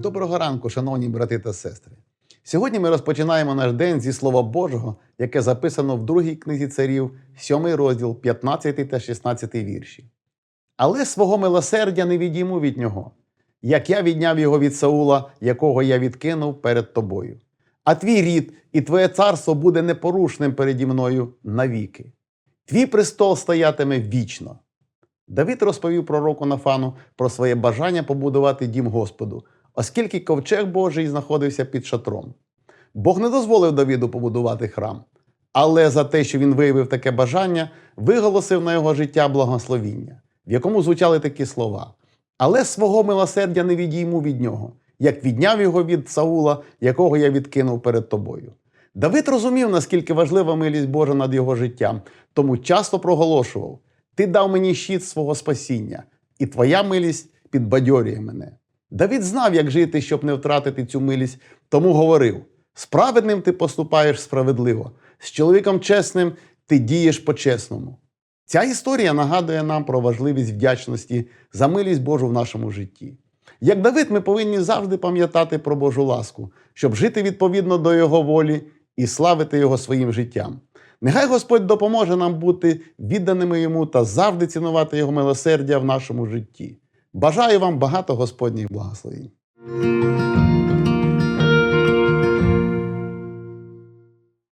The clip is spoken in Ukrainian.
Доброго ранку, шановні брати та сестри. Сьогодні ми розпочинаємо наш день зі Слова Божого, яке записано в другій книзі царів, 7 розділ, 15 та 16 вірші. Але свого милосердя не відійму від нього, як я відняв його від Саула, якого я відкинув перед тобою. А твій рід і твоє царство буде непорушним переді мною навіки. Твій престол стоятиме вічно. Давид розповів пророку Нафану про своє бажання побудувати дім Господу, оскільки ковчег Божий знаходився під шатром. Бог не дозволив Давіду побудувати храм, але за те, що він виявив таке бажання, виголосив на його життя благословіння, в якому звучали такі слова: Але свого милосердя не відійму від нього, як відняв його від Саула, якого я відкинув перед тобою. Давид розумів, наскільки важлива милість Божа над його життям, тому часто проголошував: Ти дав мені щит свого спасіння, і твоя милість підбадьорює мене. Давид знав, як жити, щоб не втратити цю милість, тому говорив: справедним ти поступаєш справедливо, з чоловіком чесним ти дієш по-чесному. Ця історія нагадує нам про важливість вдячності за милість Божу в нашому житті. Як Давид, ми повинні завжди пам'ятати про Божу ласку, щоб жити відповідно до Його волі і славити Його своїм життям. Нехай Господь допоможе нам бути відданими йому та завжди цінувати Його милосердя в нашому житті. Бажаю вам багато Господніх благословень.